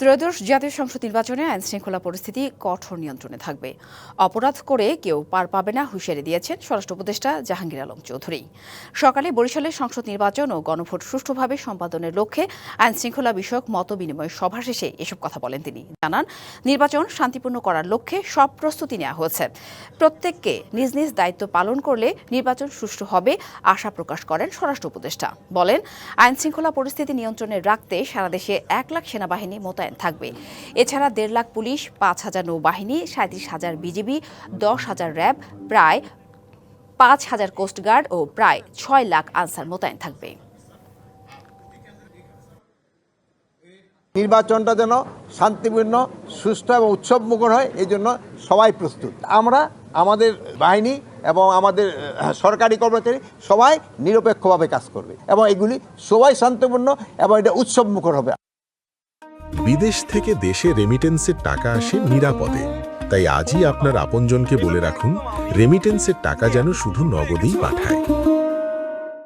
ত্রয়োদশ জাতীয় সংসদ নির্বাচনে আইন শৃঙ্খলা পরিস্থিতি কঠোর নিয়ন্ত্রণে থাকবে। অপরাধ করে কেউ পার পাবে না হুঁশিয়ারি দিয়েছেন স্বরাষ্ট্র উপদেষ্টা জাহাঙ্গীর আলম চৌধুরী। সকালে বরিশালের সংসদ নির্বাচন ও গণভোট সুষ্ঠুভাবে সম্পাদনের লক্ষ্যে আইন শৃঙ্খলা বিষয়ক মত বিনিময় সভা শেষে এসব কথা বলেন তিনি। জানান, নির্বাচন শান্তিপূর্ণ করার লক্ষ্যে সব প্রস্তুতি নেওয়া হয়েছে। প্রত্যেককে নিজ নিজ দায়িত্ব পালন করলে নির্বাচন সুষ্ঠু হবে আশা প্রকাশ করেন স্বরাষ্ট্র উপদেষ্টা। বলেন আইন শৃঙ্খলা পরিস্থিতি নিয়ন্ত্রণে রাখতে সারা দেশে এক লাখ সেনাবাহিনী মোতায়েন থাকবে। এছাড়া দেড় লাখ পুলিশ, পাঁচ হাজার নৌবাহিনী সাঁত্রিশ হাজার বিজিবি, দশ হাজার র্যাব, প্রায় পাঁচ হাজার কোস্টগার্ড ও প্রায় ছয় লাখ আনসার মোতায়েন থাকবে। নির্বাচনটা যেন শান্তিপূর্ণ, সুষ্ঠু এবং উৎসব মুখর হয়, এই জন্য সবাই প্রস্তুত। আমরা, আমাদের বাহিনী এবং আমাদের সরকারি কর্মচারী সবাই নিরপেক্ষভাবে কাজ করবে এবং এগুলি সবাই শান্তিপূর্ণ এবং এটা উৎসব মুখর হবে। বিদেশ থেকে দেশে রেমিটেন্সের টাকা আসে নিরাপদে। তাই আজই আপনার আপনজনকে বলে রাখুন রেমিটেন্সের টাকা যেন শুধু নগদেই পাঠায়।